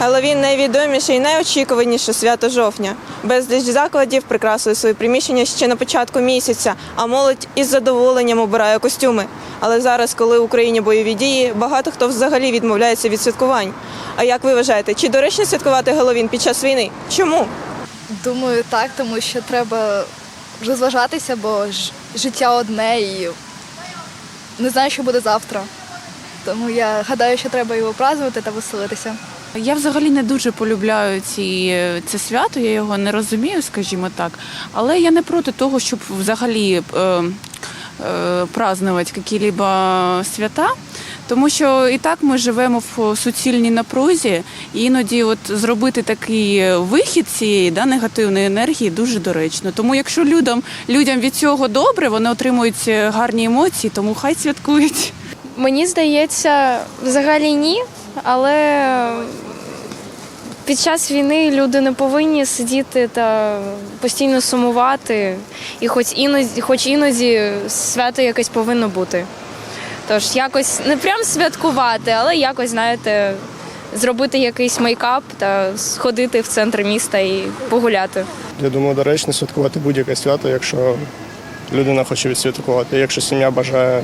Геловін найвідоміше і найочікуваніше свято жовтня. Безліч закладів прикрасили свої приміщення ще на початку місяця, а молодь із задоволенням обирає костюми. Але зараз, коли в Україні бойові дії, багато хто взагалі відмовляється від святкувань. А як ви вважаєте, чи доречно святкувати Геловін під час війни? Чому? Думаю, так, тому що треба розважатися, бо ж життя одне і не знаю, що буде завтра. Тому я гадаю, що треба його празднувати та веселитися. Я взагалі не дуже полюбляю ці, це свято, я його не розумію, скажімо так. Але я не проти того, щоб взагалі е, е, празднувати які-либо свята. Тому що і так ми живемо в суцільній напрузі, і іноді от зробити такий вихід цієї да, негативної енергії дуже доречно. Тому якщо людям, людям від цього добре, вони отримують гарні емоції, тому хай святкують. Мені здається, взагалі ні, але під час війни люди не повинні сидіти та постійно сумувати, і хоч іноді, хоч іноді свято якесь повинно бути. Тож якось не прям святкувати, але якось, знаєте, зробити якийсь мейкап та сходити в центр міста і погуляти. Я думаю, доречно святкувати будь-яке свято, якщо людина хоче відсвяткувати. Якщо сім'я бажає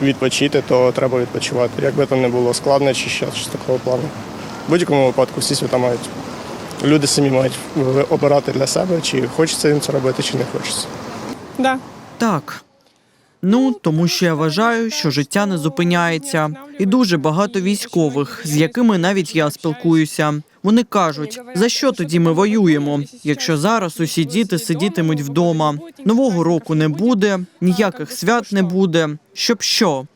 відпочити, то треба відпочивати. Як би то не було складно чи ще щось такого плану. В будь-якому випадку всі свята мають. Люди самі мають обирати для себе, чи хочеться їм це робити, чи не хочеться. Да. Так. Ну, тому що я вважаю, що життя не зупиняється, і дуже багато військових, з якими навіть я спілкуюся. Вони кажуть, за що тоді ми воюємо, якщо зараз усі діти сидітимуть вдома. Нового року не буде, ніяких свят не буде. Щоб що?